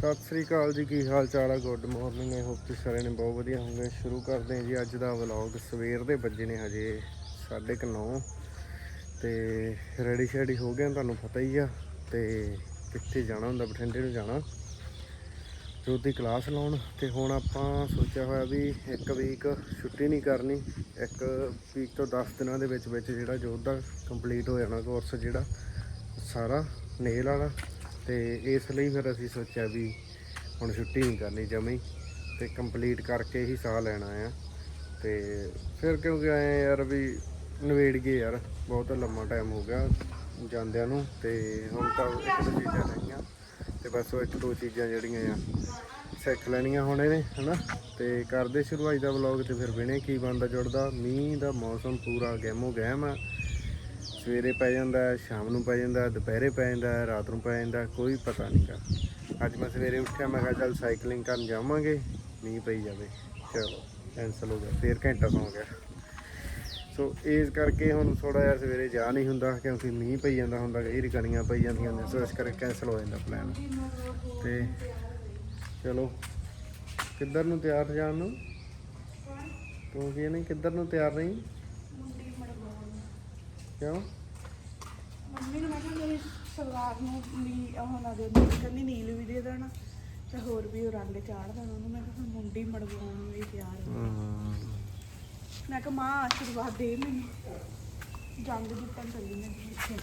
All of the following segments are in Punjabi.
ਸਤਿ ਸ੍ਰੀ ਅਕਾਲ ਜੀ, ਕੀ ਹਾਲ ਚਾਲ ਆ? ਗੁੱਡ ਮਾਰਨਿੰਗ ਆਈ ਹੋਪ ਤੁਸੀਂ ਸਾਰੇ ਨੇ ਬਹੁਤ ਵਧੀਆ ਹੋਵੋਗੇ। ਸ਼ੁਰੂ ਕਰਦੇ ਹਾਂ ਜੀ ਅੱਜ ਦਾ ਵਲੌਗ ਸਵੇਰ ਦੇ ਵੱਜੇ ਨੇ ਹਜੇ 9:30 ਤੇ ਰੈਡੀ ਸ਼ੈਡੀ ਹੋ ਗਏ ਤੁਹਾਨੂੰ ਪਤਾ ਹੀ ਆ। ਤੇ ਕਿੱਥੇ ਜਾਣਾ ਹੁੰਦਾ, ਬਠਿੰਡੇ ਨੂੰ ਜਾਣਾ। ਜੋਤ ਦੀ ਕਲਾਸ ਲਾਉਣ। ਤੇ ਹੁਣ ਆਪਾਂ ਸੋਚਿਆ ਹੋਇਆ ਵੀ ਇੱਕ ਵੀਕ ਛੁੱਟੀ ਨਹੀਂ ਕਰਨੀ। ਇੱਕ ਵੀਕ ਤੋਂ 10 ਦਿਨਾਂ ਦੇ ਵਿੱਚ ਵਿੱਚ ਜਿਹੜਾ ਜੋਤ ਦਾ ਕੰਪਲੀਟ ਹੋ ਜਾਣਾ ਕੋਰਸ ਜਿਹੜਾ, ਸਾਰਾ ਨੇਲ ਵਾਲਾ। ਤੇ ਇਸ ਲਈ ਫਿਰ ਅਸੀਂ ਸੋਚਿਆ ਵੀ ਹੁਣ ਛੁੱਟੀ ਨਹੀਂ ਕਰਨੀ ਜਮੀ ਤੇ ਕੰਪਲੀਟ ਕਰਕੇ ਹੀ ਸਾਹ ਲੈਣਾ ਆ ਤੇ ਫਿਰ ਕਿਉਂਕਿ ਆਏ ਯਾਰ ਵੀ ਨਵੇੜ ਗਏ ਯਾਰ, ਬਹੁਤ ਲੰਮਾ ਟਾਈਮ ਹੋ ਗਿਆ ਜਾਂਦਿਆਂ ਨੂੰ ਤੇ ਹੁਣ ਤਾਂ ਇੱਕ ਦੋ ਚੀਜ਼ਾਂ ਰਹੀਆਂ ਤੇ ਬਸ ਉਹ ਇੱਕ ਦੋ ਚੀਜ਼ਾਂ ਜਿਹੜੀਆਂ ਆ ਸਿੱਖ ਲੈਣੀਆਂ ਹੁਣ ਇਹਨੇ, ਹਨਾ? ਤੇ ਕਰਦੇ ਸ਼ੁਰੂ ਦਾ ਵਲੌਗ ਤੇ ਫਿਰ ਬਿਨੇ ਕੀ ਬੰਦਾ ਜੁੜਦਾ, ਮੀਂਹ ਦਾ ਮੌਸਮ ਪੂਰਾ ਗਹਿਮੋ ਗਹਿਮ ਆ। ਸਵੇਰੇ ਪੈ ਜਾਂਦਾ, ਸ਼ਾਮ ਨੂੰ ਪੈ ਜਾਂਦਾ, ਦੁਪਹਿਰੇ ਪੈ ਜਾਂਦਾ, ਰਾਤ ਨੂੰ ਪੈ ਜਾਂਦਾ, ਕੋਈ ਪਤਾ ਨਹੀਂਗਾ ਅੱਜ ਮੈਂ ਸਵੇਰੇ ਉੱਠਿਆ, ਮੈਂ ਕਿਹਾ ਚੱਲ ਸਾਈਕਲਿੰਗ ਕਰਨ ਜਾਵਾਂਗੇ, ਮੀਂਹ ਪਈ ਜਾਵੇ। ਚਲੋ ਕੈਂਸਲ ਹੋ ਗਿਆ, ਫੇਰ ਘੰਟਾ ਸੌਂ ਗਿਆ। ਸੋ ਇਸ ਕਰਕੇ ਹੁਣ ਥੋੜਾ ਜਿਹਾ ਸਵੇਰੇ ਜਾ ਨਹੀਂ ਹੁੰਦਾ, ਕਿਉਂਕਿ ਮੀਂਹ ਪਈ ਜਾਂਦਾ ਹੁੰਦਾ, ਕਈ ਰਿਕਣੀਆਂ ਪਈ ਜਾਂਦੀਆਂ ਨੇ ਸੋ ਇਸ ਕਰਕੇ ਕੈਂਸਲ ਹੋ ਜਾਂਦਾ ਪਲਾਨ ਤੇ ਚਲੋ, ਕਿੱਧਰ ਨੂੰ ਤਿਆਰ ਜਾਣ ਨੂੰ? ਤੂੰ ਕੀ ਨਹੀਂ, ਕਿੱਧਰ ਨੂੰ ਤਿਆਰ ਨਹੀਂ ਕਿਉਂ? ਮੰਮੀ ਨੂੰ ਮੈਂ ਕਿਹਾ ਮੇਰੀ ਸਲਵਾਰ ਨੂੰ ਨੀ ਉਹ ਨਾ ਦੇ ਮੈਨੂੰ ਕਹਿੰਦੀ ਨੀਲ ਵੀ ਦੇ ਦੇਣਾ ਤੇ ਹੋਰ ਵੀ ਉਹ ਰੰਗ ਚਾੜ ਦੇਣਾ ਉਹਨੂੰ। ਮੈਂ ਕਿਹਾ ਫਿਰ ਮੁੰਡੀ ਮੜਵਾਉਣ ਨੂੰ ਵੀ ਤਿਆਰ ਹੋ। ਮੈਂ ਕਿਹਾ ਮਾਂ ਆਸ਼ੀਰਵਾਦ ਦੇ ਮੈਨੂੰ। ਜੰਗ ਜਿੱਤਣ ਚੱਲੀ ਮੈਂ ਇੱਥੇ।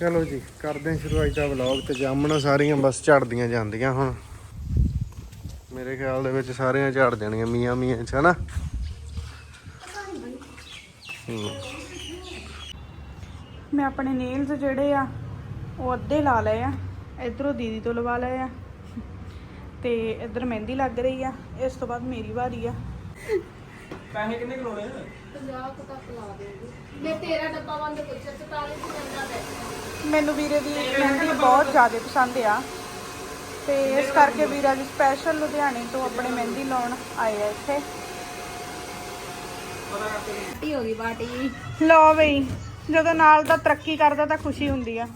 ਚਲੋ ਜੀ ਕਰਦੇ ਹਾਂ ਸ਼ੁਰੂ। ਅੱਜ ਦਾ ਵਲੌਗ ਤੇ ਜਾਮਣਾ ਸਾਰੀਆਂ ਬਸ ਝੜਦੀਆਂ ਜਾਂਦੀਆਂ ਹੁਣ। ਮੇਰੇ ਖਿਆਲ ਦੇ ਵਿੱਚ ਸਾਰੀਆਂ ਝੜ ਜਾਣੀਆਂ ਮੀਆਂ ਮੀਆਂ ਚ ਹਨਾ। ਮੈਂ ਆਪਣੇ ਨੇਲਸ ਜਿਹੜੇ ਆ ਉਹ ਅੱਧੇ ਲਾ ਲਏ ਆ ਇਧਰੋਂ ਦੀਦੀ ਤੋਂ ਲਵਾ ਲਏ ਆ ਤੇ ਇਧਰ ਮਹਿੰਦੀ ਲੱਗ ਰਹੀ ਆ ਇਸ ਤੋਂ ਬਾਅਦ ਮੇਰੀ ਵਾਰੀ ਆ। ਮੈਂ ਤੇਰਾ ਡੱਬਾ ਬੰਦ ਪੁੱਛਿਆ 44 ਦੀ ਚੰਗਾ ਹੈ ਮੈਨੂੰ ਵੀਰੇ ਦੀ ਮਹਿੰਦੀ ਬਹੁਤ ਜ਼ਿਆਦਾ ਪਸੰਦ ਆ ਤੇ ਇਸ ਕਰਕੇ ਵੀਰਾ ਜੀ ਸਪੈਸ਼ਲ ਲੁਧਿਆਣੇ ਤੋਂ ਆਪਣੇ ਮਹਿੰਦੀ ਲਾਉਣ ਆਏ ਆ ਇੱਥੇ। ਬਾਟੀ ਹੋ ਗਈ ਬਾਟੀ ਲਓ ਬਈ, ਜਦੋਂ ਨਾਲ ਦਾ ਤਰੱਕੀ ਕਰਦਾ ਤਾਂ ਖੁਸ਼ੀ ਹੁੰਦੀ ਆ।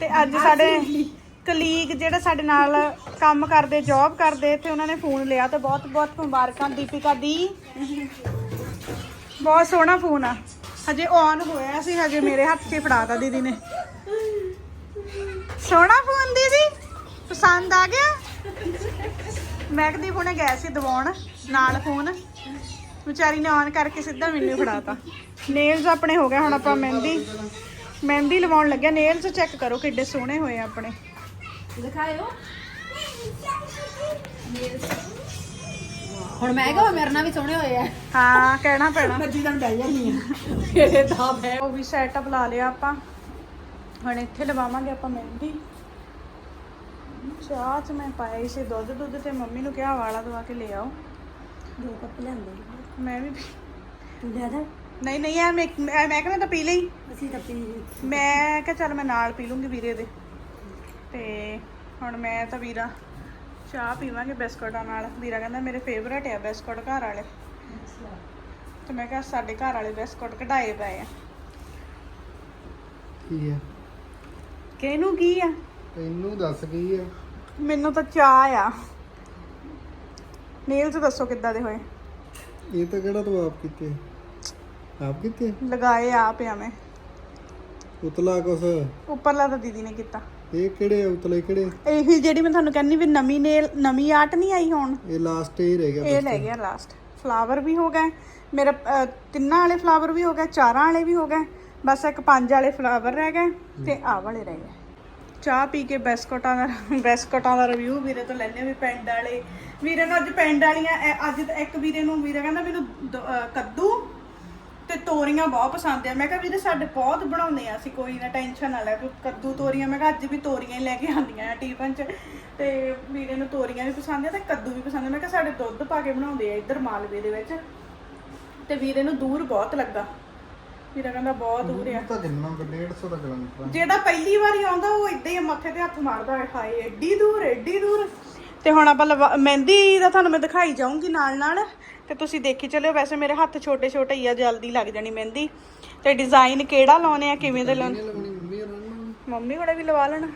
ਤੇ ਅੱਜ ਸਾਡੇ ਕਲੀਗ ਜਿਹੜੇ ਸਾਡੇ ਨਾਲ ਕੰਮ ਕਰਦੇ ਜੌਬ ਕਰਦੇ ਤੇ ਉਹਨਾਂ ਨੇ ਫੋਨ ਲਿਆ ਤੇ ਬਹੁਤ ਬਹੁਤ ਮੁਬਾਰਕਾਂ ਦੀਪਿਕਾ ਦੀ। ਬਹੁਤ ਸੋਹਣਾ ਫੋਨ ਆ। ਹਜੇ ਔਨ ਹੋਇਆ ਸੀ, ਹਜੇ ਮੇਰੇ ਹੱਥ 'ਚ ਫੜਾਤਾ ਦੀਦੀ ਨੇ। ਸੋਹਣਾ ਫੋਨ ਦੀਦੀ, ਪਸੰਦ ਆ ਗਿਆ? ਮੈਂ ਮੈਕਦੀਪ ਹੁਣੇ ਗਏ ਸੀ ਦਵਾਉਣ, ਨਾਲ ਫੋਨ। ਵਿਚਾਰੀ ਨੇ ਔਨ ਕਰਕੇ ਸਿੱਧਾ ਮੈਨੂੰ ਫੜਾਤਾ। ਨੇਲਸ ਆਪਣੇ ਹੋ ਗਏ ਹੁਣ ਆਪਾਂ ਮਹਿੰਦੀ ਮਹਿੰਦੀ ਲਵਾਉਣ ਲੱਗਿਆ। ਨੇਲਸ ਚੈੱਕ ਕਰੋ ਕਿੱਡੇ ਸੋਹਣੇ ਹੋਏ ਆ ਆਪਣੇ। ਦਿਖਾਇਓ। ਹੁਣ ਮੈਂ ਕਹਾਂ ਮੇਰੇ ਨਾਲ ਵੀ ਸੋਹਣੇ ਹੋਏ ਆ। ਹਾਂ ਕਹਿਣਾ ਪੈਣਾ। ਮੈਂ ਜਿੱਦਣ ਬਹਿ ਜਾਂਦੀ ਆ। ਮੇਰੇ ਤਾਂ ਬੈ ਉਹ ਵੀ ਸੈਟਅਪ ਲਾ ਲਿਆ ਆਪਾਂ। ਹੁਣ ਇੱਥੇ ਲਵਾਵਾਂਗੇ ਆਪਾਂ ਮਹਿੰਦੀ। ਚਾਹ ਚ ਮੈਂ ਪਾਇਆ ਸੀ ਦੁੱਧ ਦੁੱਧ ਤੇ ਮੰਮੀ ਨੂੰ ਕਿਹਾ ਵਾਲਾ ਦਵਾ ਕੇ ਲੈ ਆਓ। ਦੋ ਕੱਪ ਲੈਂਦੇ ਮੈਂ ਵੀ ਤੂੰ ਦੇ ਦੇ। ਨਹੀਂ ਨਹੀਂ ਯਾਰ ਮੈਂ ਮੈਂ ਮੈਂ ਕਿਹਾ ਮੈਂ ਤਾਂ ਪੀ ਲਈ। ਅਸੀਂ ਤਾਂ ਪੀ ਮੈਂ ਕਿਹਾ ਚੱਲ ਮੈਂ ਨਾਲ ਪੀ ਲੂੰਗੀ ਵੀਰੇ ਦੇ। ਤੇ ਹੁਣ ਮੈਂ ਤਾਂ ਵੀਰਾ ਚਾਹ ਪੀਵਾਂਗੇ ਬਿਸਕੁਟਾਂ ਨਾਲ। ਵੀਰਾ ਕਹਿੰਦਾ ਮੇਰੇ ਫੇਵਰੇਟ ਆ ਬਿਸਕੁਟ ਘਰ ਵਾਲੇ। ਤੇ ਮੈਂ ਕਿਹਾ ਸਾਡੇ ਘਰ ਵਾਲੇ ਬਿਸਕੁਟ ਕਢਾਏ ਪਏ ਆ। ਕੀ ਆ? ਕਿਹਨੂੰ ਕੀ ਆ? ਤੈਨੂੰ ਦੱਸ ਕੀ ਆ? ਮੈਨੂੰ ਤਾਂ ਚਾਹ ਆ। ਨੇਲਸ ਦੱਸੋ ਕਿੱਦਾਂ ਦੇ ਹੋਏ? ਇਹ ਤਾਂ ਕਿਹੜਾ ਤੂੰ ਆਪ ਕੀਤੇ? ਆਪ ਕੀਤੇ? ਲਗਾਏ ਆਪ ਆ ਮੈਂ। ਉਤਲਾ ਕੁਛ? ਉੱਪਰਲਾ ਤਾਂ ਦੀਦੀ ਨੇ ਕੀਤਾ। ਇਹ ਕਿਹੜੇ ਆ ਉਤਲੇ ਕਿਹੜੇ? ਇਹੀ ਜਿਹੜੀ ਮੈਂ ਤੁਹਾਨੂੰ ਕਹਿੰਨੀ ਵੀ ਨਵੀਂ ਨੇਲ ਨਵੀਂ ਆਰਟ ਨਹੀਂ ਆਈ ਹੁਣ। ਇਹ ਲਾਸਟ ਹੀ ਰਹਿ ਗਿਆ ਇਹ ਲੈ ਗਿਆ ਲਾਸਟ ਫਲਾਵਰ ਵੀ ਹੋ ਗਏ। ਮੇਰੇ ਤਿੰਨਾਂ ਵਾਲੇ ਫਲਾਵਰ ਵੀ ਹੋ ਗਏ ਚਾਰਾਂ ਵਾਲੇ ਵੀ ਹੋ ਗਏ। ਬਸ ਇੱਕ ਪੰਜ ਵਾਲੇ ਫਲਾਵਰ ਰਹਿ ਗਏ ਤੇ ਆਹ ਵਾਲੇ ਰਹਿ ਗਏ। ਚਾਹ ਪੀ ਕੇ ਬਿਸਕੁਟਾਂ ਦਾ ਬਿਸਕੁਟਾਂ ਦਾ ਰਿਵਿਊ ਵੀਰੇ ਤੋਂ ਲੈਣੇ ਵੀ ਪਿੰਡ ਵਾਲੇ ਵੀਰੇ ਨੂੰ ਅੱਜ ਪਿੰਡ ਵਾਲੀਆਂ ਅੱਜ ਤਾਂ ਇੱਕ ਵੀਰੇ ਨੂੰ ਵੀਰੇ ਕਹਿੰਦਾ ਮੈਨੂੰ ਦ- ਅਹ, ਕੱਦੂ ਤੇ ਤੋਰੀਆਂ ਬਹੁਤ ਪਸੰਦ ਆ। ਮੈਂ ਕਿਹਾ ਵੀਰੇ ਸਾਡੇ ਬਹੁਤ ਬਣਾਉਂਦੇ ਆ ਅਸੀਂ ਕੋਈ ਨਾ ਟੈਨਸ਼ਨ ਨਾ ਲੈ ਤੂੰ ਕੱਦੂ ਤੋਰੀਆਂ ਮੈਂ ਕਿਹਾ ਅੱਜ ਵੀ ਤੋਰੀਆਂ ਹੀ ਲੈ ਕੇ ਆਉਂਦੀਆਂ ਆ ਟੀਫਨ 'ਚ। ਤੇ ਵੀਰੇ ਨੂੰ ਤੋਰੀਆਂ ਵੀ ਪਸੰਦ ਆ ਤੇ ਕੱਦੂ ਵੀ ਪਸੰਦ ਆ। ਮੈਂ ਕਿਹਾ ਸਾਡੇ ਦੁੱਧ ਪਾ ਕੇ ਬਣਾਉਂਦੇ ਆ ਇੱਧਰ ਮਾਲਵੇ ਦੇ ਵਿੱਚ। ਤੇ ਵੀਰੇ ਨੂੰ ਦੂਰ ਬਹੁਤ ਲੱਗਾ। ਵੀਰਾ ਕਹਿੰਦਾ ਬਹੁਤ ਦੂਰ ਆ। ਤਾਂ ਕਿੰਨਾ 150 ਦਾ ਕਿਲੋਮੀਟਰ ਜਿਹੜਾ ਪਹਿਲੀ ਵਾਰੀ ਆਉਂਦਾ ਉਹ ਇਦਾਂ ਹੀ ਮੱਥੇ ਤੇ ਹੱਥ ਮਾਰਦਾ ਹੈ ਹਾਏ ਐਡੀ ਦੂਰ ਐਡੀ ਦੂਰ। ਤੇ ਹੁਣ ਆਪਾਂ ਲਵਾ- ਮਹਿੰਦੀ ਦਾ ਤੁਹਾਨੂੰ ਮੈਂ ਦਿਖਾਈ ਜਾਊਂਗੀ ਨਾਲ ਨਾਲ। ਤੇ ਤੁਸੀਂ ਦੇਖੀ ਚੱਲਿਓ ਵੈਸੇ ਮੇਰੇ ਹੱਥ ਛੋਟੇ ਛੋਟੇ ਹੀ ਆ ਜਲਦੀ ਲੱਗ ਜਾਣੀ ਮਹਿੰਦੀ। ਤੇ ਡਿਜ਼ਾਈਨ ਕਿਹੜਾ ਲਾਉਣੇ ਆ ਕਿਵੇਂ ਦੇ ਲਾਉਣੇ? ਮੰਮੀ ਹੋਰਾਂ ਨੂੰ ਮੰਮੀ ਹੁਣੇ ਵੀ ਲਵਾ ਲੈਣਾ।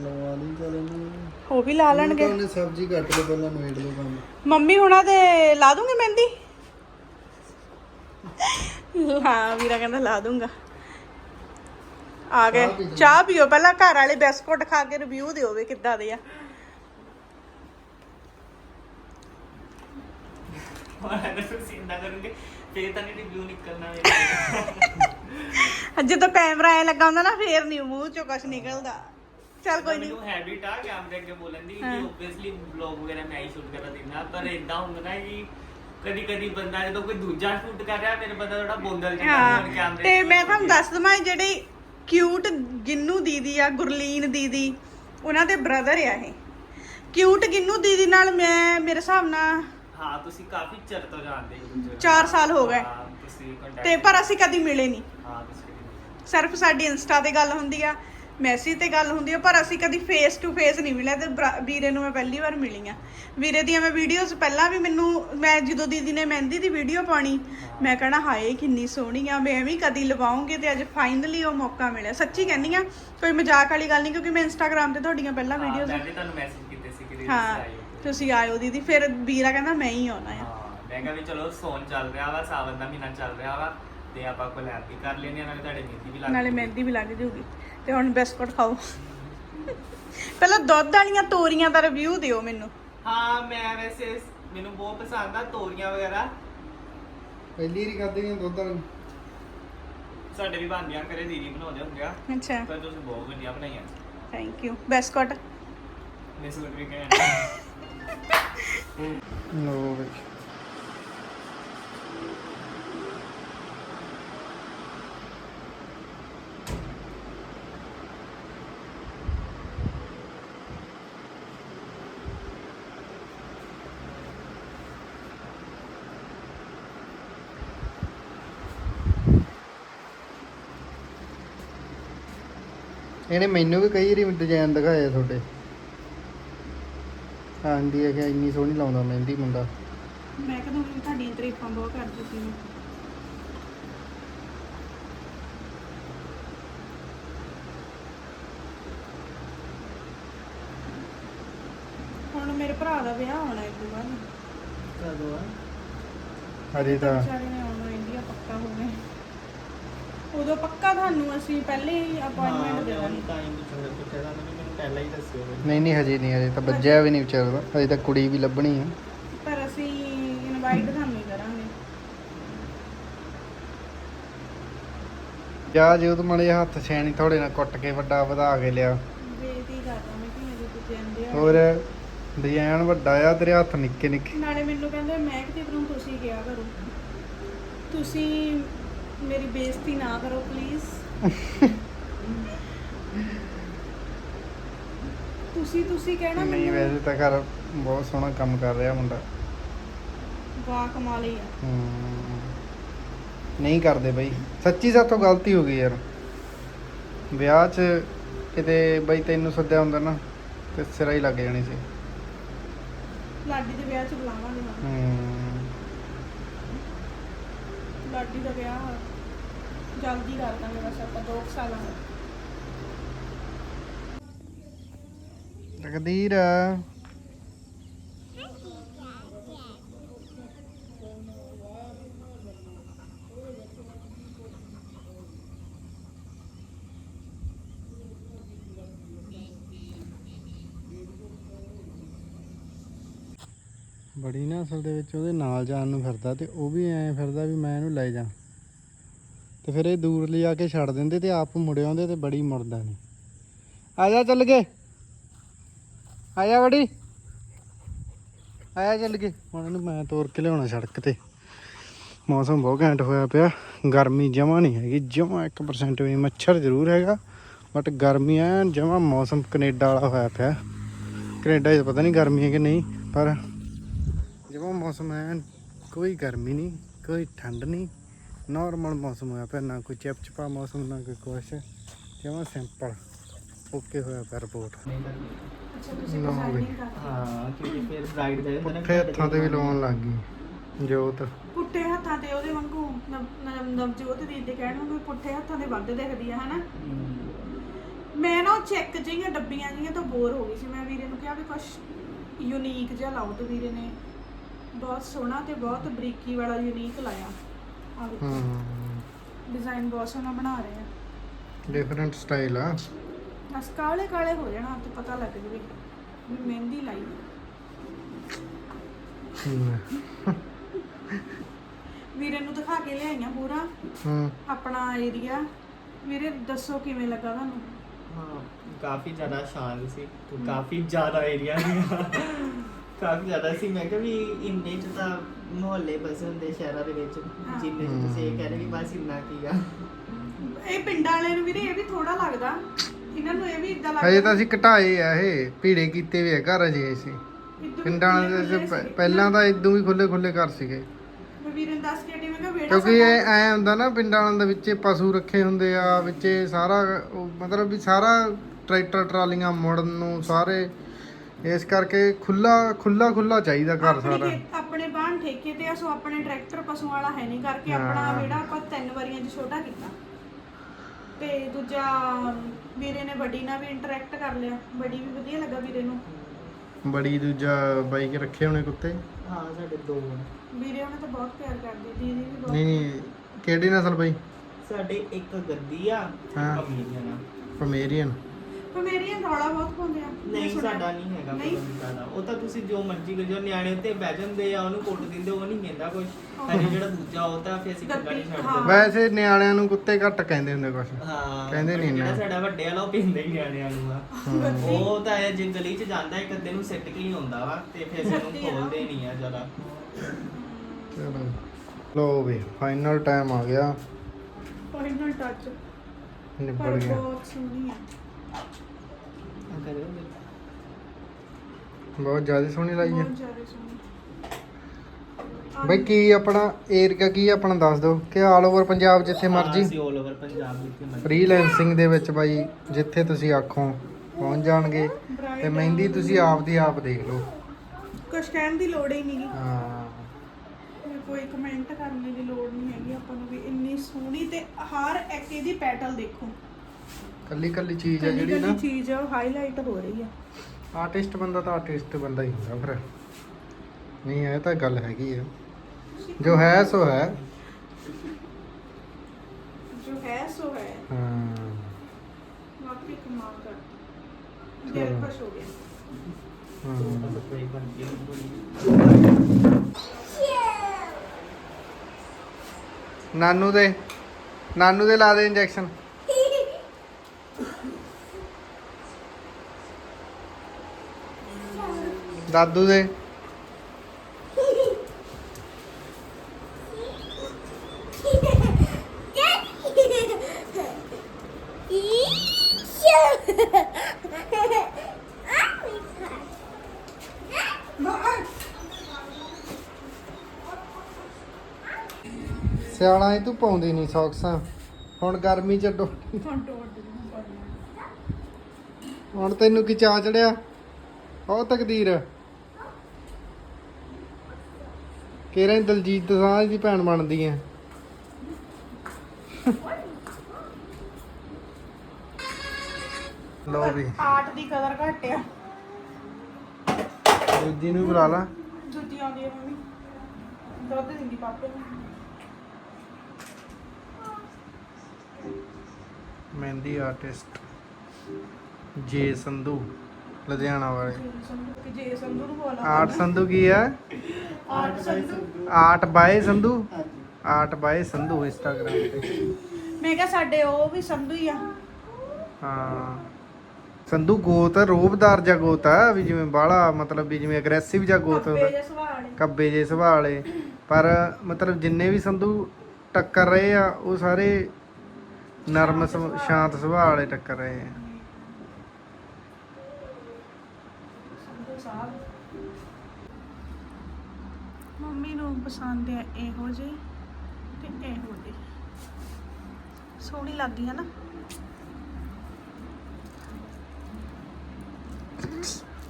ਲਵਾ ਲਈ ਚੱਲ ਇਹਨੂੰ ਉਹ ਵੀ ਲਾ ਲੈਣਗੇ। ਉਹਨੇ ਸਬਜ਼ੀ ਕੱਟ ਲਓ ਪਹਿਲਾਂ ਨਵੇੜ ਲਓ ਕੰਮ। ਮੰਮੀ ਹੁਣਾਂ ਦੇ ਲਾ ਦੂੰਗੇ ਮਹਿੰਦੀ? ਹਾਂ ਵੀਰਾ ਕਹਿੰਦਾ ਲਾ ਦੂੰਗਾ। ਆ ਗਏ। ਚਾਹ ਪੀਓ ਪਹਿਲਾਂ ਘਰ ਵਾਲੇ ਬਿਸਕੁਟ ਖਾ ਕੇ ਰਿਵਿਊ ਦਿਓ ਵੀ ਕਿੱਦਾਂ ਦੇ ਆ। ਜਦੋਂ ਕੈਮਰਾ ਐ ਲੱਗਾ ਹੁੰਦਾ ਨਾ ਫੇਰ ਨਹੀਂ ਮੂੰਹ ਚੋਂ ਕੁਝ ਨਿਕਲਦਾ। ਚੱਲ ਕੋਈ ਨਹੀਂ ਮੈਨੂੰ ਹੈਬਿਟ ਆ ਕੈਮਰੇ ਅੱਗੇ ਬੋਲਣ ਦੀ ਕਿ ਓਬਵੀਅਸਲੀ ਵਲੌਗ ਵਗੈਰਾ ਮੈਂ ਹੀ ਸ਼ੂਟ ਕਰਦਾ ਦਿੰਦਾ ਪਰ ਇਦਾਂ ਹੁੰਦਾ ਨਾ ਕਿ ਕਦੀ ਕਦੀ ਬੰਦਾ ਜਦੋਂ ਕੋਈ ਦੂਜਾ ਸ਼ੂਟ ਕਰ ਰਿਹਾ ਫਿਰ ਬੰਦਾ ਥੋੜਾ ਬੋਂਦਲ ਜਾਂਦਾ ਕੈਮਰੇ ਤੇ ਮੈਂ ਤੁਹਾਨੂੰ ਦੱਸ ਦਵਾਂ ਜਿਹੜੀ ਕਿਊਟ ਗਿੰਨੂ ਦੀਦੀ ਆ ਗੁਰਲੀਨ ਦੀਦੀ ਉਹਨਾਂ ਦੇ ਬ੍ਰਦਰ ਆ ਇਹ। ਕਿਊਟ ਗਿੰਨੂ ਦੀਦੀ ਨਾਲ ਮੈਂ ਮੇਰੇ ਹਿਸਾਬ ਨਾਲ ਹਾਂ ਤੁਸੀਂ ਕਾਫੀ ਚਿਰ ਤੋਂ ਜਾਣਦੇ ਹੋ ਇੱਕ ਦੂਜੇ ਨੂੰ। ਚਾਰ ਸਾਲ ਹੋ ਗਏ। ਹਾਂ, ਤੁਸੀਂ ਕੰਟੈਕਟ ਤੇ ਪਰ ਅਸੀਂ ਕਦੀ ਮਿਲੇ ਨਹੀਂ। ਹਾਂ ਤੁਸੀਂ ਕਦੀ- ਸਿਰਫ ਸਾਡੀ ਇੰਸਟਾ ਤੇ ਗੱਲ ਹੁੰਦੀ ਆ ਮੈਸੇਜ ਤੇ ਗੱਲ ਹੁੰਦੀ ਆ ਪਰ ਅਸੀਂ ਕਦੀ ਫੇਸ ਟੂ ਫੇਸ ਨਹੀਂ ਮਿਲੇ ਤੇ ਵੀਰੇ ਨੂੰ ਮੈਂ ਪਹਿਲੀ ਵਾਰ ਮਿਲੀ ਆ। ਵੀਰੇ ਦੀਆਂ ਮੈਂ ਵੀਡੀਓਜ਼ ਪਹਿਲਾਂ ਵੀ ਮੈਨੂੰ ਮੈਂ ਜਦੋਂ ਦੀਦੀ ਨੇ ਮਹਿੰਦੀ ਦੀ ਵੀਡੀਓ ਪਾਣੀ ਮੈਂ ਕਹਣਾ ਹਾਏ ਕਿੰਨੀ ਸੋਹਣੀ ਆ ਮੈਂ ਵੀ ਕਦੀ ਲਵਾਉਂਗੀ ਤੇ ਅੱਜ ਫਾਈਨਲੀ ਉਹ ਮੌਕਾ ਮਿਲਿਆ। ਸੱਚੀ ਕਹਿੰਦੀ ਆ ਕੋਈ ਮਜ਼ਾਕ ਵਾਲੀ ਗੱਲ ਨਹੀਂ ਕਿਉਂਕਿ ਮੈਂ ਇੰਸਟਾਗ੍ਰam ਤੇ ਤੁਹਾਡੀਆਂ ਪਹਿਲਾਂ ਹਾਂ, ਵੀਡੀਓਜ਼ ਮੈਂ ਵੀ ਤੁਹਾਨੂੰ ਮੈਸੇਜ ਕੀਤੇ ਸੀ ਕਿ ਹਾਂ। ਆਇਓ ਤੁਸੀਂ ਆਇਓ ਦੀਦੀ ਫਿਰ ਵੀਰਾ ਕਹਿੰਦਾ ਮੈਂ ਹੀ ਆਉਣਾ ਆ। ਹਾਂ ਮੈਂ ਕਿਹਾ ਵੀ ਚਲੋ ਸੌਣ ਚੱਲ ਰਿਹਾ ਵਾ ਸਾਵਨ ਦਾ ਮਹੀਨਾ ਚੱਲ ਰਿਹਾ ਵਾ ਤੇ ਆਪਾਂ ਕੋਲੈਬ ਵੀ ਕਰ ਲੈਨੇ ਆ ਨਾਲੇ ਤੁਹਾਡੇ ਮਹਿੰਦੀ ਵੀ ਲੱਗ ਨਾਲੇ। ਮਹਿੰਦੀ ਵੀ ਲੱਗ ਜੂਗੀ ਤੇ ਹੁਣ ਬਿਸਕੁਟ ਖਾਓ। ਪਹਿਲਾਂ ਦੁੱਧ ਵਾਲੀਆਂ ਤੋਰੀਆਂ ਦਾ ਰਿਵਿਊ ਦਿਓ ਮੈਨੂੰ। ਹਾਂ ਮੈਂ ਵੈਸੇ ਮੈਨੂੰ ਬਹੁਤ ਪਸੰਦ ਆ ਤੋਰੀਆਂ ਵਗੈਰਾ। ਪਹਿਲੀ ਵਾਰੀ ਖਾਦੇ ਨੇ ਦੁੱਧ ਵਾਲੀ ਸਾਡੇ ਵੀ ਬਣਦੀਆਂ ਘਰੇ ਦੀਦੀ ਬਣਾਉਂਦੇ ਹੁੰਦੇ ਆ। ਅੱਛਾ। ਪਰ ਤੁਸੀਂ ਬਹੁਤ ਵਧੀਆ ਬਣਾਈਆਂ। Thank you biscuit. ਮੈਂ ਸੂਟ ਵੀ ਕਹਿੰਦਾ ਲੋ ਬਈ ਇਹਨੇ ਮੈਨੂੰ ਵੀ ਕਈ ਵਾਰੀ ਡਿਜ਼ਾਈਨ ਦਿਖਾਏ ਤੁਹਾਡੇ ਆਂਦੀ ਹੈ ਕਿ ਇੰਨੀ ਸੋਹਣੀ ਲਾਉਂਦਾ ਮਹਿੰਦੀ ਮੁੰਡਾ। ਮੈਂ ਕਦੋਂ ਵੀ ਤੁਹਾਡੀਆਂ ਤਾਰੀਫਾਂ ਬਹੁਤ ਕਰਦੀ ਸੀ ਮੈਂ। ਹੁਣ ਮੇਰੇ ਭਰਾ ਦਾ ਵਿਆਹ ਹੋਣਾ ਇੱਕ ਦੋ ਬਾਅਦ ਕਦੋਂ ਆ? ਹਜੇ ਤਾਂ ਵਿਚਾਰੇ ਨੇ ਆਉਣਾ ਇੰਡੀਆ ਪੱਕਾ ਹੋ ਗਿਆ। ਉਦੋਂ ਪੱਕਾ ਤੁਹਾਨੂੰ ਅਸੀਂ ਪਹਿਲੇ ਹੀ ਅਪਾਇੰਟਮੈਂਟ ਦੇ ਦਾਂਗੇ। ਟਾਈਮ ਮੈਨੂੰ ਪਹਿਲਾਂ ਹੀ ਦੱਸਿਓ ਨਹੀਂ ਨਹੀਂ ਹਜੇ ਨਹੀਂ ਹਜੇ ਤਾਂ ਬੱਜਿਆ ਵੀ ਨਹੀਂ ਵਿਚਾਰਦਾ ਹਜੇ ਤਾਂ ਕੁੜੀ ਵੀ ਲੱਭਣੀ ਆ। ਪਰ ਅਸੀਂ ਇਨਵਾਈਟ ਤੁਹਾਨੂੰ ਹੀ ਕਰਾਂਗੇ। ਜਾ ਜੇ ਉਹ ਮੜੇ ਹੱਥ ਛੈਣੀ ਥੋੜੇ ਨਾਲ ਕੁੱਟ ਕੇ ਵੱਡਾ ਵਧਾ ਕੇ ਲਿਆ। ਬੇਇੱਜ਼ਤੀ ਕਰਦਾ ਮੈਂ ਕਿ ਮੇਰੇ ਤੇ ਜਾਂਦੇ ਆ। ਹੋਰ ਡਿਜ਼ਾਈਨ ਵੱਡਾ ਆ ਤੇਰੇ ਹੱਥ ਨਿੱਕੇ ਨਿੱਕੇ। ਨਾਲੇ ਮੈਨੂੰ ਕਹਿੰਦੇ ਮੈਂ ਕਿਤੇ ਕਰੂੰ ਤੁਸੀਂ ਕਿਹਾ ਕਰੋ। ਤੁਸੀਂ ਮੇਰੀ ਬੇਇੱਜ਼ਤੀ ਨਾ ਕਰੋ ਪਲੀਜ਼ ਤੁਸੀਂ ਤੁਸੀਂ ਕਹਿਣਾ ਨਹੀਂ ਮੈਨੂੰ? ਵੈਸੇ ਤਾਂ ਘਰ ਬਹੁਤ ਸੋਹਣਾ ਕੰਮ ਕਰ ਰਿਹਾ ਮੁੰਡਾ। ਵਾਹ ਕਮਾਲ ਹੀ ਆ। ਹਮ, ਨਹੀਂ ਕਰਦੇ ਬਈ। ਸੱਚੀ ਸਾਥੋਂ ਗਲਤੀ ਹੋ ਗਈ ਯਾਰ। ਵਿਆਹ 'ਚ ਕਿਤੇ ਬਈ ਤੈਨੂੰ ਸੱਦਿਆ ਹੁੰਦਾ ਨਾ ਤੇ ਸਿਰਾ ਹੀ ਲੱਗ ਜਾਣੀ ਸੀ। ਲਾਡੀ ਦੇ ਵਿਆਹ 'ਚ ਬੁਲਾਵਾਂਗੇ ਹੁਣ। ਹਮ, ਲਾਡੀ ਦਾ ਵਿਆਹ ਜਲਦੀ ਕਰ ਦਾਂਗੇ ਬਸ ਆਪਾਂ 2 ਸਾਲਾਂ ਦਾ। ਤਕਦੀਰ ਬੜੀ ਨਾ ਅਸਲ ਦੇ ਵਿੱਚ ਉਹਦੇ ਨਾਲ ਜਾਣ ਨੂੰ ਫਿਰਦਾ ਤੇ ਉਹ ਵੀ ਐਂ ਫਿਰਦਾ ਵੀ ਮੈਂ ਇਹਨੂੰ ਲੈ ਜਾ ਤੇ ਫਿਰ ਇਹ ਦੂਰ ਲਿਆ ਕੇ ਛੱਡ ਦਿੰਦੇ ਤੇ ਆਪ ਮੁੜ ਆਉਂਦੇ ਤੇ ਬੜੀ ਮੁੜਦਾ ਨਹੀਂ ਆ ਜਾ ਚੱਲ ਗਏ। ਆਇਆ ਬੜੀ ਆਇਆ ਚੱਲ ਗਏ ਹੁਣ ਇਹਨੂੰ ਮੈਂ ਤੋਰ ਕੇ ਲਿਆਉਣਾ ਸੜਕ ਤੇ। ਮੌਸਮ ਬਹੁਤ ਘੈਂਟ ਹੋਇਆ ਪਿਆ। ਗਰਮੀ ਜਮਾ ਨਹੀਂ ਹੈਗੀ। ਜਮਾ 1% ਵੀ ਮੱਛਰ ਜ਼ਰੂਰ ਹੈਗਾ। ਬਟ ਗਰਮੀ ਐ ਜਮਾ ਮੌਸਮ ਕੈਨੇਡਾ ਵਾਲਾ ਹੋਇਆ ਪਿਆ। ਕੈਨੇਡਾ 'ਚ ਪਤਾ ਨਹੀਂ ਗਰਮੀ ਹੈ ਕਿ ਨਹੀਂ, ਪਰ ਜਮਾ ਮੌਸਮ ਐ ਕੋਈ ਗਰਮੀ ਨਹੀਂ, ਕੋਈ ਠੰਡ ਨਹੀਂ। ਨਾਰਮਲ ਮੌਸਮ ਹੋਇਆ ਪਿਆ। ਨਾ ਕੋਈ ਚਿਪਚਿਪਾ ਮੌਸਮ, ਨਾ ਕੋਈ ਕੁਛ। ਜਮਾ ਸਿੰਪਲ ਓਕੇ ਹੋਇਆ ਪਿਆ ਰਿਪੋਰਟ ਅੱਛਾ ਤੁਸੀਂ ਲਓ ਵੀ। designing ਕਰਦੇ ਹਾਂ? ਕਿਉਂਕਿ ਫਿਰ ਬ੍ਰਾਈਡ ਦਾ ਹੁੰਦਾ ਨਾ ਪੁੱਠੇ ਹੱਥਾਂ ਤੇ ਵੀ ਲਾਉਣ ਲੱਗ ਗਈ ਜੋਤ। ਪੁੱਠੇ ਹੱਥਾਂ ਤੇ ਉਹਦੇ ਵਾਂਗੂ ਨਵ- ਨਵਜੋਤ ਦੀ ਦੇ ਕਹਿਣ ਵਾਂਗੂ ਪੁੱਠੇ ਹੱਥਾਂ ਦੇ ਵੱਧ ਦਿਖਦੀ ਆ ਹਨਾ? ਮੈਂ ਨਾ ਚੈੱਕ ਜਿਹੀਆਂ ਡੱਬੀਆਂ ਜਿਹੀਆਂ ਤੋਂ ਬੋਰ ਹੋ ਗਈ ਸੀ। ਮੈਂ ਵੀਰੇ ਨੂੰ ਕਿਹਾ ਵੀ ਕੁਝ ਯੂਨੀਕ ਜਿਹਾ ਲਾਓ ਤੇ ਵੀਰੇ ਨੇ। ਬਹੁਤ ਸੋਹਣਾ ਤੇ ਬਹੁਤ ਬਰੀਕੀ ਵਾਲਾ ਯੂਨੀਕ ਲਾਇਆ। ਆ ਵੇਖੋ ਡਿਜ਼ਾਈਨ ਬਹੁਤ ਸੋਹਣਾ ਬਣਾ ਰਹੇ ਆ। ਡਿਫਰੈਂਟ ਸਟਾਈਲ ਆ। ਬਸ ਕਾਲੇ ਕਾਲੇ ਹੋ ਜਾਣਾ ਤੇ ਪਤਾ ਲੱਗ ਜਵੇ ਵੀ ਮਹਿੰਦੀ ਲਾਈ ਹੂੰ। ਵੀਰੇ ਨੂੰ ਦਿਖਾ ਕੇ ਲਿਆਈਆਂ ਪੂਰਾ। ਹੂੰ। ਆਪਣਾ ਏਰੀਆ ਵੀਰੇ ਦੱਸੋ ਕਿਵੇਂ ਲੱਗਾ ਤੁਹਾਨੂੰ? ਹਾਂ ਕਾਫੀ ਜ਼ਿਆਦਾ ਸ਼ਾਂਤ ਸੀ। ਤੇ ਕਾਫੀ ਜ਼ਿਆਦਾ ਏਰੀਆ ਸੀ ਕਾਫੀ ਜ਼ਿਆਦਾ ਸੀ। ਮੈਂ ਕਿਹਾ ਵੀ ਇੰਨੇ ਚ ਤਾਂ ਮੁਹੱਲੇ ਬਸੇ ਹੁੰਦੇ ਸ਼ਹਿਰਾਂ ਦੇ ਵਿੱਚ ਜਿੰਨੇ ਚ ਤੁਸੀਂ ਇਹ ਕਹਿ ਰਹੇ ਵੀ ਬਸ ਇੰਨਾ ਕੀ ਆ। ਇਹ ਪਿੰਡਾਂ ਵਾਲਿਆਂ ਨੂੰ ਵੀਰੇ ਇਹ ਵੀ ਥੋੜਾ ਲੱਗਦਾ। ਇਹਨਾਂ ਨੂੰ ਇਹ ਵੀ ਇਦਾਂ ਲੱਗਦਾ ਹਜੇ ਤਾਂ ਅਸੀਂ ਘਟਾਏ ਆ ਇਹ ਭੀੜੇ ਕੀਤੇ ਵੀ ਆ ਘਰ ਅਜੇ ਸੀ ਇੱਧਰ ਵੀ ਪਿੰਡਾਂ ਦੇ ਪ-। ਪਹਿਲਾਂ ਤਾਂ ਇਦੋਂ ਵੀ ਖੁੱਲੇ ਖੁੱਲੇ ਘਰ ਸੀਗੇ ਮੈਂ ਵੀਰੇ ਨੂੰ ਦੱਸ ਕੇ ਹਟੀ, ਮੈਂ ਕਿਹਾ ਵਿਹੜਾ ਕਿਉਂਕਿ ਇਹ ਐ ਹੁੰਦਾ ਨਾ ਪਿੰਡਾਂ ਵਾਲਿਆਂ ਦੇ ਵਿੱਚ ਪਸ਼ੂ ਰੱਖੇ ਹੁੰਦੇ ਆ ਵਿੱਚ ਸਾਰਾ ਉਹ ਮਤਲਬ ਵੀ ਸਾਰਾ ਟਰੈਕਟਰ ਟਰਾਲੀਆਂ ਮੁੜਨ ਨੂੰ ਸਾਰੇ ਇਸ ਕਰਕੇ ਖੁੱਲਾ ਖੁੱਲਾ ਖੁੱਲਾ ਚਾਹੀਦਾ ਘਰ ਆਪਣੀ ਸਾਰਾ ਖੇਤ- ਆਪਣੇ ਬਾਣ ਠੇਕੇ ਤੇ ਆ ਸੋ ਆਪਣੇ ਟਰੈਕਟਰ ਪਸ਼ੂ ਵਾਲਾ ਹੈ ਨਹੀਂ ਕਰਕੇ ਆਪਣਾ ਹਾਂ। ਵਿਹੜਾ ਆਪਾਂ ਤਿੰਨ ਵਾਰੀਆਂ 'ਚ ਛੋਟਾ ਕੀਤਾ ਤੇ ਦੂਜਾ ਵੀਰੇ ਨੇ ਬੜੀ ਨਾਲ ਵੀ ਇੰਟਰੈਕਟ ਕਰ ਲਿਆ। ਬੜੀ ਵੀ ਵਧੀਆ ਲੱਗਾ ਵੀਰੇ ਨੂੰ। ਬੜੀ ਦੂਜਾ ਬਾਈਕ ਰੱਖੇ ਹੋਣੇ ਕੁੱਤੇ? ਹਾਂ ਸਾਡੇ ਦੋ ਆ। ਵੀਰੇ ਉਹਨੇ ਤਾਂ ਬਹੁਤ ਪਿਆਰ ਕਰਦੇ ਦੀਦੀ ਵੀ ਬਹੁਤ ਨਹੀਂ ਨਹੀਂ ਕਿਹੜੀ ਨਸਲ ਬਾਈ? ਸਾਡੇ ਇੱਕ ਗੱਦੀ ਆ ਹਾਂ। ਕਮੀਆਂ ਆ। ਪਮੇਰੀਅਨ ਇਹ ਰੌਲਾ ਬਹੁਤ ਪਾਉਂਦੇ ਆ। ਮੈਂ ਨਹੀਂ ਸੁਣਿਆ। ਸਾਡਾ ਨਹੀਂ ਹੈਗਾ ਨਹੀਂ? ਪਤਾ ਦਾ ਉਹ ਤਾਂ ਤੁਸੀਂ ਜੋ ਮਰਜ਼ੀ ਕਰ ਜੋ ਨਿਆਣੇ ਉੱਤੇ ਬਹਿ ਜਾਂਦੇ ਆ ਉਹਨੂੰ ਕੁੱਟ ਦਿੰਦੇ ਉਹ ਨਹੀਂ ਕਹਿੰਦਾ ਕੁਝ ਅਜੇ ਜਿਹੜਾ ਦੂਜਾ ਉਹ ਤਾਂ ਫਿਰ ਅਸੀਂ ਕੱਢਾ ਨਹੀਂ ਗੱਦੀ, ਛੱਡਦੇ ਵੈਸੇ ਨਿਆਣਿਆਂ ਨੂੰ ਕੁੱਤੇ ਘੱਟ ਕਹਿੰਦੇ ਹੁੰਦੇ ਕੁਛ। ਹਾਂ ਕਹਿੰਦੇ ਪਰ ਨੀ ਜਿਹੜਾ ਨਾ। ਸਾਡਾ ਵੱਡੇ ਵਾਲਾ ਉਹ ਪਿੰਦੇ ਹੀ ਨਿਆਣਿਆਂ ਨੂੰ ਆ। ਗੱਦੀ। ਉਹ ਤਾਂ ਇਹ ਜੇ ਗਲੀ 'ਚ ਜਾਂਦਾ ਇੱਕ ਅੱਧੇ ਨੂੰ ਸਿੱਟ ਕੇ ਹੀ ਆਉਂਦਾ ਵਾ ਤੇ ਫਿਰ ਸਾਨੂੰ ਗੱਦੀ ਆ। ਖੋਲਦੇ ਨਹੀਂ ਆ ਜ਼ਿਆਦਾ। ਚਲੋ। ਲੋ ਵੀ ਫਾਈਨਲ ਟਾਈਮ ਆ ਗਿਆ। ਫਾਈਨਲ ਟੱਚ ਨਿਬੜ ਪਰ ਗਿਆ। ਬਹੁਤ ਸੋਹਣੀ ਆ। ਬਹੁਤ ਜ਼ਿਆਦਾ ਸੋਹਣੀ ਲਾਈ ਹੈ ਬਹੁਤ ਜ਼ਿਆਦਾ ਸੋਹਣੀ। ਬਈ ਕੀ ਆਪਣਾ ਏਰੀਆ ਕੀ ਆਪਣਾ ਦੱਸ ਦਿਓ? ਕਿ ਆਲ ਓਵਰ ਪੰਜਾਬ ਜਿੱਥੇ ਮਰਜ਼ੀ। ਅਸੀਂ 올 ਓਵਰ ਪੰਜਾਬ ਜਿੱਥੇ ਮਰਜ਼ੀ। ਫ੍ਰੀਲੈਂਸਿੰਗ ਦੇ ਵਿੱਚ ਬਾਈ ਜਿੱਥੇ ਤੁਸੀਂ ਆਖੋ ਪਹੁੰਚ ਜਾਣਗੇ। ਤੇ ਮਹਿੰਦੀ ਤੁਸੀਂ ਆਪ ਦੀ ਆਪ ਦੇਖ ਲਓ। ਕੁਛ ਕਹਿਣ ਦੀ ਲੋੜ ਹੀ ਨਹੀਂ। ਹਾਂ। ਕੋਈ ਕਮੈਂਟ ਕਰਨ ਦੀ ਲੋੜ ਨਹੀਂ ਹੈਗੀ। ਆਪਾਂ ਨੂੰ ਵੀ ਇੰਨੀ ਸੋਹਣੀ ਤੇ ਹਰ ਇੱਕ ਇਹਦੀ ਪੈਟਲ ਦੇਖੋ। ਕੱਲੀ ਕੱਲੀ ਚੀਜ਼ ਆ ਜਿਹੜੀ ਨਾ। ਚੀਜ਼ ਆ ਹਾਈਲਾਈਟ ਹੋ ਰਹੀ ਆ। ਆਰਟਿਸਟ ਬੰਦਾ ਤਾਂ ਆਰਟਿਸਟ ਬੰਦਾ ਹੀ ਹੁੰਦਾ ਫਿਰ। ਨਹੀਂ ਇਹ ਤਾਂ ਗੱਲ ਹੈਗੀ ਆ। ਜੋ ਹੈ ਸੋ ਹੈ। ਜੋ ਹੈ ਸੋ ਹੈ। ਹਾਂ। ਵਾਕਈ ਕਮਾਲ ਕਰ ਦਿਲ। ਖੁਸ਼ ਹੋ ਗਿਆ। ਨਾਨੂ ਦੇ ਨਾਨੂ ਦੇ ਲਾ ਦੇ ਇੰਜੈਕਸ਼ਨ ਦਾਦੂ ਦੇ। ਸਿਆਲਾਂ ਇਹ ਤੂੰ ਪਾਉਂਦੀ ਨਹੀਂ ਸੌਕਸਾਂ। ਹੁਣ ਗਰਮੀ ਚ ਡੋ ਹੁਣ ਟੋਟ ਹੁਣ ਤੈਨੂੰ ਕੀ ਚਾਹ ਚੜਿਆ? ਉਹ ਤਕਦੀਰ। ਕਿਹੜਾ ਦਲਜੀਤ ਦੋਸਾਂਝ ਦੀ ਭੈਣ ਬਣਦੀ ਐ ਲੋ ਵੀ। ਆਰਟ ਦੀ ਕਦਰ ਘੱਟ ਆ। ਦੂਜੀ ਨੂੰ ਵੀ ਬੁਲਾ ਲਾ। ਦੂਜੀ ਆਉਂਦੀ ਆ ਮੰਮੀ। ਦੁੱਧ ਦਿੰਦੀ ਪਾਪੇ ਨੂੰ। ਮਹਿੰਦੀ ਆਰਟਿਸਟ ਜੇ ਸੰਧੂ। ਲੁਧਿਆਣਾ ਵਾਲੇ ਜੇ ਸੰਧੂ ਕਿ ਜੇ ਸੰਧੂ ਨੂੰ ਬੋਲਾ ਆਰਟ ਸੰਧੂ ਕੀ ਹੈ? Art Sandhu. Art by Sandhu? Art by Sandhu Instagram ਤੇ। ਮੈਂ ਕਿਹਾ ਸਾਡੇ ਉਹ ਵੀ ਸੰਧੂ ਹੀ ਆ। ਹਾਂ। ਸੰਧੂ ਗੋਤ ਰੋਬਦਾਰ ਜਾਂ ਗੋਤ ਆ ਵੀ ਜਿਵੇਂ ਬਾਹਲਾ ਮਤਲਬ ਵੀ ਜਿਵੇਂ ਅਗਰੈਸਿਵ ਜਾਂ ਗੋਤ ਸੁਭਾਅ ਨੇ ਕੱਬੇ ਜੇ ਸੁਭਾਅ ਵਾਲੇ। ਪਰ ਮਤਲਬ ਜਿੰਨੇ ਵੀ ਸੰਧੂ ਟੱਕਰ ਰਹੇ ਆ ਉਹ ਸਾਰੇ ਨਰਮ ਸੁਭ- ਸ਼ਾਂਤ ਸੁਭਾਅ ਵਾਲੇ ਟੱਕਰ ਰਹੇ ਆ ਸੰਧੂ ਸਾਹਿਬ ਮੰਮੀ ਨੂੰ ਪਸੰਦ ਆ ਇਹੋ ਜਿਹੀ ਤੇ ਇਹੋ ਜਿਹੀ? ਸੋਹਣੀ ਲੱਗਦੀ ਹੈ ਨਾ।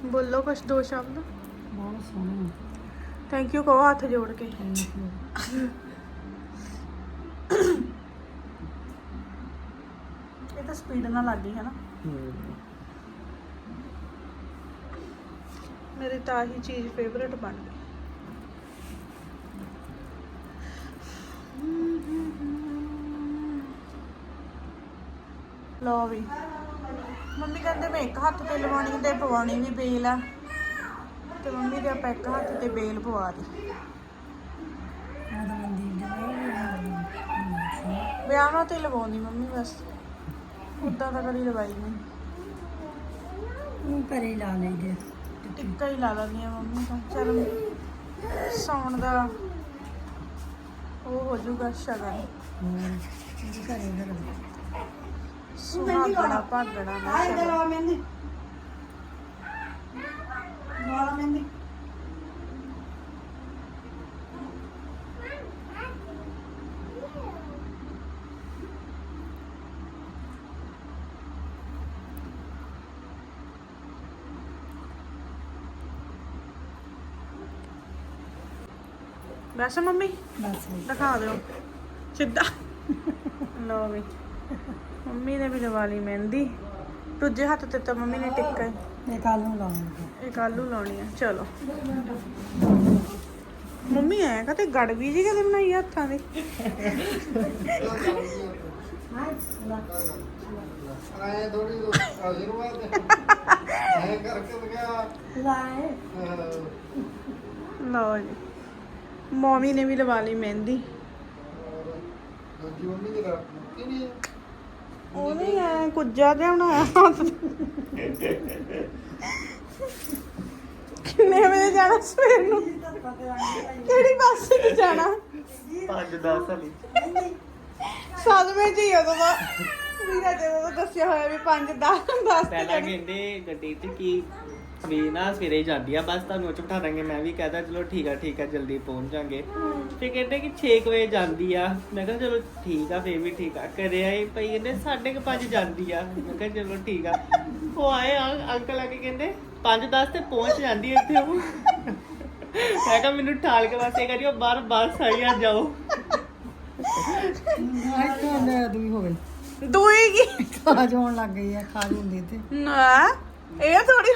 ਬੋਲੋ ਕੁਛ ਦੋ ਸ਼ਬਦ। ਬਹੁਤ ਸੋਹਣੀ। ਥੈਂਕ ਯੂ ਕਹੋ ਹੱਥ ਜੋੜ ਕੇ। ਇਹ ਤਾਂ ਸਪੀਡ ਨਾਲ ਲੱਗ ਗਈ ਹੈ ਨਾ। ਮੇਰੀ ਤਾਂ ਆਹੀ ਚੀਜ਼ ਫੇਵਰੇਟ ਬਣ ਗਈ। ਲੋ ਵੀ। ਮੰਮੀ ਕਹਿੰਦੇ ਮੈਂ ਇੱਕ ਹੱਥ ਤੇ ਲਵਾਉਣੀ ਤੇ ਪਵਾਉਣੀ ਵੀ ਬੇਲ ਆ। ਤੇ ਮੰਮੀ ਦੇ ਆਪਾਂ ਇੱਕ ਹੱਥ ਤੇ ਬੇਲ ਪਵਾ ਦੀ ਵਿਆਹਾਂ ਤੇ ਲਵਾਉਂਦੀ ਮੰਮੀ ਬਸ। ਉਦਾਂ ਤਾਂ ਕਦੀ ਲਵਾਈ ਨਹੀਂ। ਉਹ ਘਰੇ ਲਾ ਲਈਦੇ ਟਿੱਕਾ ਹੀ ਲਾ ਲੈਂਦੀ ਆ ਮੰਮੀ ਤਾਂ। ਚਲ ਸੌਣ ਦਾ ਉਹ ਹੋ ਜਾਊਗਾ ਸ਼ਗਨ। ਜੀ ਘਰੇ ਫਿਰ ਸੁਹਾਗਣਾ। ਭਾਗਣਾ ਨਾ ਸ਼ਗਨ ਮਹਿੰਦੀ। ਵਾਲਾ ਮਹਿੰਦੀ। ਵੈਸੇ ਮੰਮੀ ਬਸ। ਦਿਖਾ ਦਿਓ। ਸਿੱਧਾ। ਲਓ ਵੀ। ਮੰਮੀ ਨੇ ਵੀ ਲਵਾ ਲਈ ਮਹਿੰਦੀ। ਦੂਜੇ ਹੱਥ ਤੇ ਤਾਂ ਮੰਮੀ ਨੇ ਟਿੱਕਾ ਹੀ। ਇਹ ਕੱਲ ਨੂੰ ਲਾਉਣਗੇ ਇਹ ਕੱਲੂ ਲਾਉਣੀ ਆ ਚਲੋ। ਮੰਮੀ ਐ ਕਹਤੇ ਗੜਵੀ ਜੀ ਕਦੇ ਬਣਾਈ ਆ ਹੱਥਾਂ ਦੀ। ਆਏ ਥੋੜੀ ਆਸ਼ੀਰਵਾਦ ਐ ਕਰਕੇ ਲਗਾ ਲਾਏ। ਲਓ ਜੀ। ਮੋਮੀ ਨੇ ਵੀ ਲਵਾ ਲਈ ਮਹਿੰਦੀ। ਦੂਜੀ ਮੰਮੀ ਦੀ ਰਾਤ ਕੀ ਨਹੀਂ ਉਹ ਨਹੀਂ ਐ ਕੁੱਜਾ ਜਿਹਾ ਬਣਾਇਆ ਹੱਥ। ਕਿੰਨੇ ਵਜੇ ਜਾਣਾ ਸਵੇਰ ਨੂੰ? ਕਿਹੜੀ ਬੱਸ ਤੇ ਜਾਣਾ? 5-10 ਵਾਲੀ। ਚ ਹੀ ਉਦੋਂ ਦਾ ਵੀਰਾ ਜਦੋਂ ਦਾ ਦੱਸਿਆ ਹੋਇਆ ਵੀ 5 10 10 ਪਹਿਲਾਂ ਕਹਿੰਦੇ ਗੱਡੀ 'ਚ ਕੀ ਵੀ ਨਾ ਸਵੇਰੇ ਜਾਂਦੀ ਆ ਬਸ ਤੁਹਾਨੂੰ ਉਹ 'ਚ ਬਿਠਾ ਦਾਂਗੇ ਮੈਂ ਵੀ ਕਹਦਾ ਚਲੋ ਠੀਕ ਆ ਠੀਕ ਆ ਜਲਦੀ ਪਹੁੰਚ ਜਾਾਂਗੇ। ਤੇ ਕਹਿੰਦੇ ਕਿ 6 ਵਜੇ ਜਾਂਦੀ ਆ। ਮੈਂ ਕਿਹਾ ਚਲੋ ਠੀਕ ਆ ਫੇਰ ਵੀ ਠੀਕ ਆ। ਕਰੇ ਆਏ ਭਈ ਕਹਿੰਦੇ 5:30 ਜਾਂਦੀ ਆ। ਮੈਂ ਕਿਹਾ ਚਲੋ ਠੀਕ ਆ। ਉਹ ਆਏ ਆ- ਅੰਕਲ ਆ ਕੇ ਕਹਿੰਦੇ 5:10 ਤੇ ਪਹੁੰਚ ਜਾਂਦੀ ਆ ਇੱਥੇ ਉਹ। ਮੈਂ ਕਿਹਾ ਮੈਨੂੰ ਠਾਲ ਕੇ ਵਾਸਤੇ ਕਰਿਓ ਬਾਹਰ ਬੱਸ ਆਈ ਆ ਜਾਓ। ਅੱਜ ਤੋਂ ਲੈ ਦੂਈ ਹੋ ਗਈ ਦੂਈ ਕੀ? ਖਾਜ ਹੋਣ ਲੱਗ ਗਈ ਆ ਖਾਜ ਹੁੰਦੀ ਤੇ ਨਾ ਇਹ ਥੋੜੀ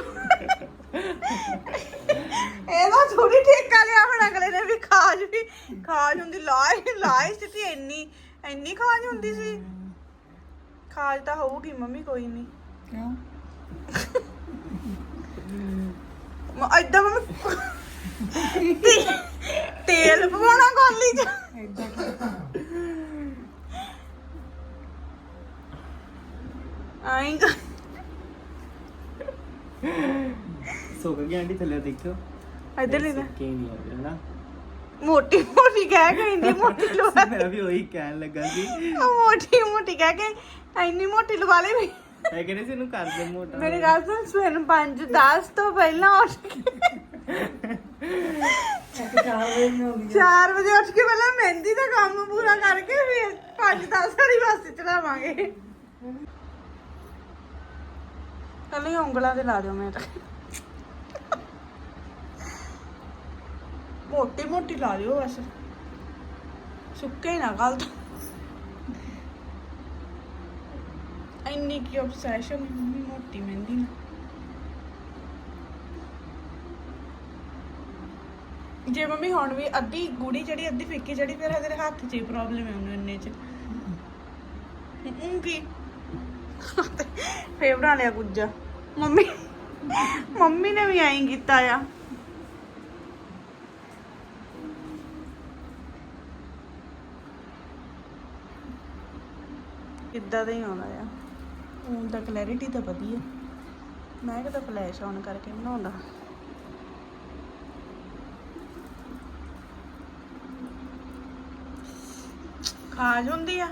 ਇਹਦਾ ਥੋੜੀ ਠੇਕਾ ਲਿਆ ਹੁਣ ਅਗਲੇ ਨੇ ਵੀ ਖਾਜ ਵੀ ਖਾਜ ਹੁੰਦੀ ਲਾਈ ਲਾਈ ਸੀ ਇੰਨੀ ਇੰਨੀ ਖਾਜ ਹੁੰਦੀ ਸੀ। ਖਾਜ ਤਾਂ ਹੋਊਗੀ ਮੰਮੀ ਕੋਈ ਨਹੀਂ ਕਿਉਂ? ਐਦਾਂ ਮੰਮੀ ਤੇਲ ਪਵਾਉਣਾ ਕੋਲੀ ਚ। ਆਈ ਸੁੱਕ ਗਿਆ ਆਂਟੀ ਥੱਲੇ ਦੇਖਿਓ। ਇੱਧਰ ਲੈ ਲੈ ਕੀ ਨਹੀਂ ਆ ਰਿਹਾ ਨਾ ਮੋਟੀ ਮੋਟੀ ਕਹਿ ਕੇ ਇੰਨੀ ਮੋਟੀ ਲਵਾ ਮੈਂ ਵੀ ਉਹੀ ਕਹਿਣ ਲੱਗਾ ਸੀ। ਮੋਟੀ ਮੋਟੀ ਕਹਿ ਕੇ ਇੰਨੀ ਮੋਟੀ ਲਵਾ ਲੈ ਵੀ। ਮੈਂ ਕਹਿੰਦੇ ਸੀ ਇਹਨੂੰ ਕਰ ਦੇ ਮੋਟਾ। ਮੇਰੀ ਗੱਲ ਸੁਣ ਸਵੇਰ 5 10 ਤੋਂ ਪਹਿਲਾਂ ਉੱਠ ਕੇ। ਇੱਕ ਚਾਰ ਵਜੇ ਨੂੰ ਹੋ ਗਈ 4 ਵਜੇ ਉੱਠ ਕੇ ਪਹਿਲਾਂ ਮਹਿੰਦੀ ਦਾ ਕੰਮ ਪੂਰਾ ਕਰਕੇ ਫਿਰ 5 10 ਵਾਲੀ ਬੱਸ ਚੜਾਵਾਂਗੇ। ਕੱਲੀ ਉਂਗਲਾਂ ਤੇ ਲਾ ਦਿਓ ਮੈਂ ਤਾਂ। ਮੋਟੀ ਮੋਟੀ ਲਾ ਦਿਓ ਬਸ। ਸੁੱਕੇ ਨਾ ਕੱਲ ਤੋਂ। ਇੰਨੀ ਕੀ obsession ਮੋਟੀ ਮਹਿੰਦੀ ਨਾਲ। ਜੇ ਮੰਮੀ ਹੁਣ ਵੀ ਅੱਧੀ ਗੂੜੀ ਜਿਹੜੀ, ਅੱਧੀ ਫਿੱਕੀ ਜਿਹੜੀ, ਫਿਰ ਤੇਰੇ ਹੱਥ 'ਚ ਹੀ ਪ੍ਰੋਬਲਮ ਹੈ ਉਹਨੂੰ ਇੰਨੇ 'ਚ। ਹੂੰ, ਕੀ? ਲਿਆ ਗੁੱਜਾ ਮੰਮੀ ਮੰਮੀ ਨੇ ਵੀ ਐਂ ਕੀਤਾ ਆ। ਇਦਾਂ ਦਾ ਹੀ ਆਉਂਦਾ ਆ। ਹੁਣ ਤਾਂ ਕਲੈਰਿਟੀ ਤਾਂ ਵਧੀਆ। ਮੈਂ ਕਿਹਾ ਫਲੈਸ਼ ਆਨ ਕਰਕੇ ਬਣਾਉਂਦਾ। ਖਾਜ ਹੁੰਦੀ ਆ?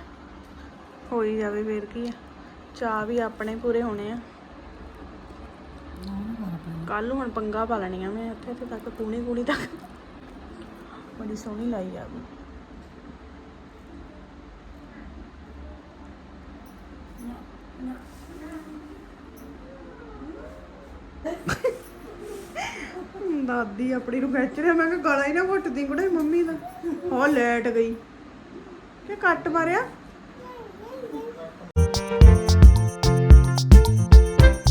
ਹੋਈ ਜਾਵੇ ਫੇਰ ਕੀ ਆ। ਚਾਹ ਵੀ ਆਪਣੇ ਪੂਰੇ ਹੋਣੇ ਆ। ਕੱਲ ਨੂੰ ਹੁਣ ਪੰਗਾ ਪਾ ਲੈਣੀਆਂ ਮੈਂ ਇੱਥੇ ਇੱਥੇ ਤੱਕ ਕੂਣੀ ਕੂਣੀ ਤੱਕ। ਬੜੀ ਸੋਹਣੀ ਲਾਈ ਆ। ਵੀ ਦਾਦੀ ਆਪਣੀ ਨੂੰ ਖਿੱਚ ਰਿਹਾ। ਮੈਂ ਕਿਹਾ ਗਲਾ ਹੀ ਨਾ ਘੁੱਟਦੀ ਕੁੜੇ ਮੰਮੀ ਦਾ। ਉਹ ਲੈਟ ਗਈ। ਕਿ ਕੱਟ ਮਾਰਿਆ?